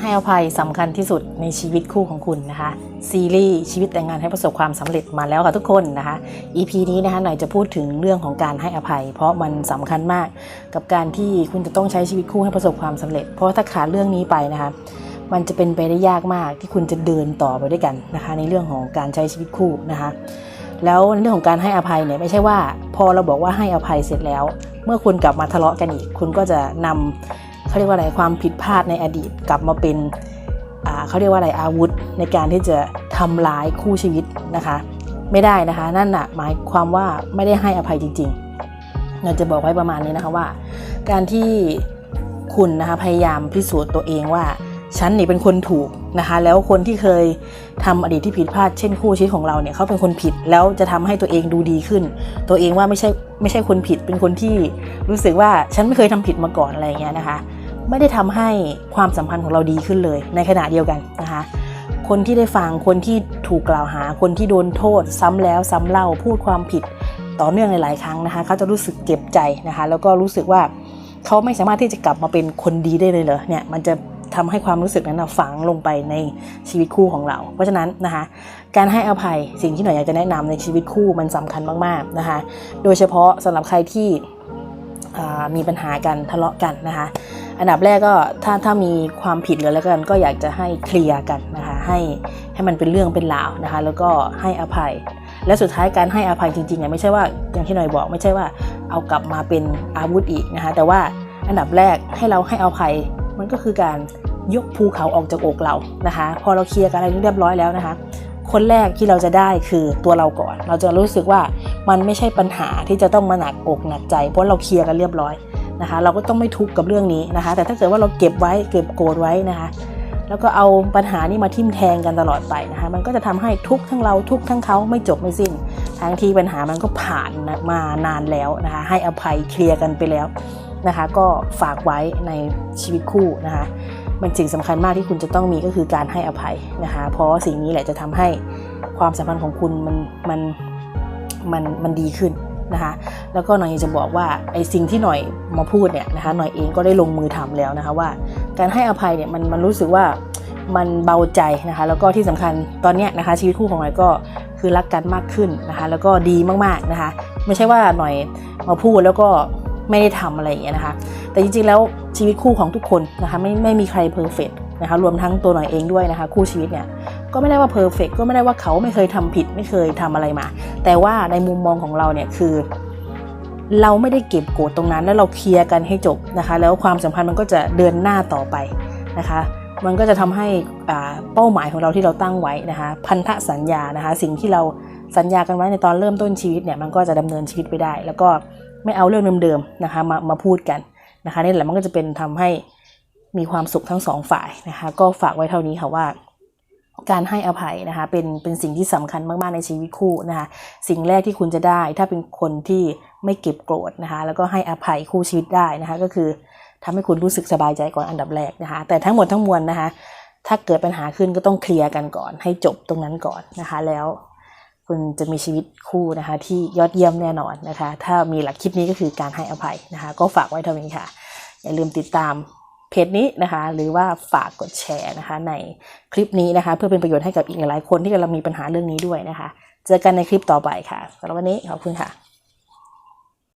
ให้อภัยสำคัญที่สุดในชีวิตคู่ของคุณนะคะ ซีรีส์ชีวิตแต่งงานให้ประสบความสำเร็จมาแล้วค่ะทุกคนนะคะ EP นี้นะคะหน่อยจะพูดถึงเรื่องของการให้อภัย เพราะมันสำคัญมากกับการที่คุณจะต้องใช้ชีวิตคู่ให้ประสบความสำเร็จ เพราะถ้าขาดเรื่องนี้ไปนะคะมันจะเป็นไปได้ยากมากที่คุณจะเดินต่อไปด้วยกันนะคะ ในเรื่องของการใช้ชีวิตคู่นะคะ แล้วในเรื่องของการให้อภัยเนี่ยไม่ใช่ว่า พอเราบอกว่าให้อภัยเสร็จแล้ว เมื่อคุณกลับมาทะเลาะกันอีก คุณก็จะนำ เขาเรียกว่าอะไรความผิดพลาดในอดีตกลับมาเป็นเขาเรียกว่าอะไรอาวุธในการที่จะทำร้ายคู่ชีวิตนะคะ ไม่ได้นะคะ นั่นน่ะหมายความว่าไม่ได้ให้อภัยจริง ๆ เราจะบอกไว้ประมาณนี้นะคะว่า การที่คุณนะคะพยายามพิสูจน์ตัวเองว่าฉันนี่เป็นคนถูกนะคะ แล้วคนที่เคยทำอดีตที่ผิดพลาดเช่นคู่ชีวิตของเราเนี่ยเขาเป็นคนผิดแล้วจะทำให้ตัวเองดูดีขึ้น ตัวเองว่าไม่ใช่ไม่ใช่คนผิดเป็นคนที่รู้สึกว่าฉันไม่เคยทำผิดมาก่อนอะไรเงี้ยนะคะ ไม่ได้ทำให้ความสัมพันธ์ของเราดีขึ้นเลย ในขณะเดียวกันนะคะ คนที่ได้ฟังคนที่ถูกกล่าวหา คนที่โดนโทษ ซ้ำแล้วซ้ำเล่าพูดความผิดต่อเนื่องหลาย ๆ ครั้งนะคะ เขาจะรู้สึกเจ็บใจนะคะ แล้วก็รู้สึกว่าเขาไม่สามารถที่จะกลับมาเป็นคนดีได้เลยเหรอเนี่ยมันจะทำให้ความรู้สึกนั้นนะฝังลงไปในชีวิตคู่ของเรา เพราะฉะนั้นนะคะการให้อภัยสิ่งที่หน่อยอยากจะแนะนำในชีวิตคู่มันสำคัญมาก ๆ นะคะ โดยเฉพาะสำหรับใครที่ มีปัญหากันทะเลาะกันนะคะ อันดับแรกก็ถ้าถ้ามีความผิดหรืออะไรกัน ก็อยากจะให้เคลียร์กันนะคะให้ให้มันเป็นเรื่องเป็นราวนะคะ แล้วก็ให้อภัย และสุดท้ายการให้อภัยจริงๆเนี่ยไม่ใช่ว่าอย่างที่หน่อยบอกไม่ใช่ว่าเอากลับมาเป็นอาวุธอีกนะคะ แต่ว่าอันดับแรกให้เราให้อภัยมันก็คือการยกภูเขาออกจากอกเรานะคะ พอเราเคลียร์กันอะไรเรียบร้อยแล้วนะคะ คนแรกที่เราจะได้คือตัวเราก่อน เราจะรู้สึกว่า มันไม่ใช่ปัญหาที่จะต้องมาหนักอกหนักใจ เพราะเราเคลียร์กันเรียบร้อยนะคะ เราก็ต้องไม่ทุกข์กับเรื่องนี้นะคะ แต่ถ้าเกิดว่าเราเก็บไว้เก็บโกรธไว้นะคะ แล้วก็เอาปัญหานี้มาทิ่มแทงกันตลอดไปนะคะ มันก็จะทำให้ทุกข์ทั้งเราทุกข์ทั้งเขาไม่จบไม่สิ้นทั้งที่ปัญหามันก็ผ่านมานานแล้วนะคะ ให้อภัยเคลียร์กันไปแล้วนะคะ ก็ฝากไว้ในชีวิตคู่นะคะมันสิ่งสำคัญมากที่คุณจะต้องมีก็คือการให้อภัยนะคะ เพราะสิ่งนี้แหละจะทำให้ความสัมพันธ์ของคุณมันมัน มันมันดีขึ้นนะคะแล้วก็หน่อยจะบอกว่าไอ้สิ่งที่หน่อยมาพูดเนี่ยนะคะหน่อยเองก็ได้ลงมือทำแล้วนะคะว่า การให้อภัยเนี่ยมันมันรู้สึกว่ามันเบาใจนะคะแล้วก็ที่สำคัญตอนเนี้ยนะคะชีวิตคู่ของหน่อยก็คือรักกันมากขึ้นนะคะแล้วก็ดีมากๆนะคะไม่ใช่ว่าหน่อยมาพูดแล้วก็ไม่ได้ทำอะไรอย่างเงี้ยนะคะแต่จริงๆแล้วชีวิตคู่ของทุกคนนะคะไม่ไม่มีใครเพอร์เฟกนะคะรวมทั้งตัวหน่อยเองด้วยนะคะคู่ชีวิตเนี่ย ก็ไม่ได้ว่าเพอร์เฟกก็ไม่ได้ว่าเขาไม่เคยทำผิดไม่เคยทำอะไรมา แต่ว่าในมุมมองของเราเนี่ยคือ เราไม่ได้เก็บโกรธตรงนั้น แล้วเราเคลียร์กันให้จบนะคะ แล้วความสัมพันธ์มันก็จะเดินหน้าต่อไปนะคะ มันก็จะทำให้อ่าเป้าหมายของเราที่เราตั้งไว้นะคะ พันธสัญญานะคะ สิ่งที่เราสัญญากันไว้ในตอนเริ่มต้นชีวิตเนี่ยมันก็จะดำเนินชีวิตไปได้ แล้วก็ไม่เอาเรื่องเดิมๆนะคะมามาพูดกันนะคะนี่แหละมันก็จะเป็นทำให้มีความสุขทั้งสองฝ่ายนะคะ ก็ฝากไว้เท่านี้ค่ะว่า การให้อภัยนะคะเป็นเป็นสิ่งที่สำคัญมาก ๆ ในชีวิตคู่นะคะสิ่งแรกที่คุณจะได้ ถ้าเป็นคนที่ไม่เก็บโกรธนะคะแล้วก็ให้อภัยคู่ชีวิตได้นะคะก็คือทำให้คุณรู้สึกสบายใจก่อนอันดับแรกนะคะแต่ทั้งหมดทั้งมวลนะคะถ้าเกิดปัญหาขึ้นก็ต้องเคลียร์กันก่อน ให้จบตรงนั้นก่อนนะคะแล้ว คุณจะมีชีวิตคู่นะคะที่ยอดเยี่ยมแน่นอนนะคะถ้ามีหลักคิดนี้ก็คือการให้อภัยนะคะก็ฝากไว้เท่านี้ค่ะอย่าลืมติดตาม เพจนี้นะคะ หรือว่าฝากกดแชร์นะคะ ในคลิปนี้นะคะ เพื่อเป็นประโยชน์ให้กับอีกหลายคนที่กำลังมีปัญหาเรื่องนี้ด้วยนะคะ เจอกันในคลิปต่อไปค่ะสำหรับวันนี้ขอบคุณค่ะ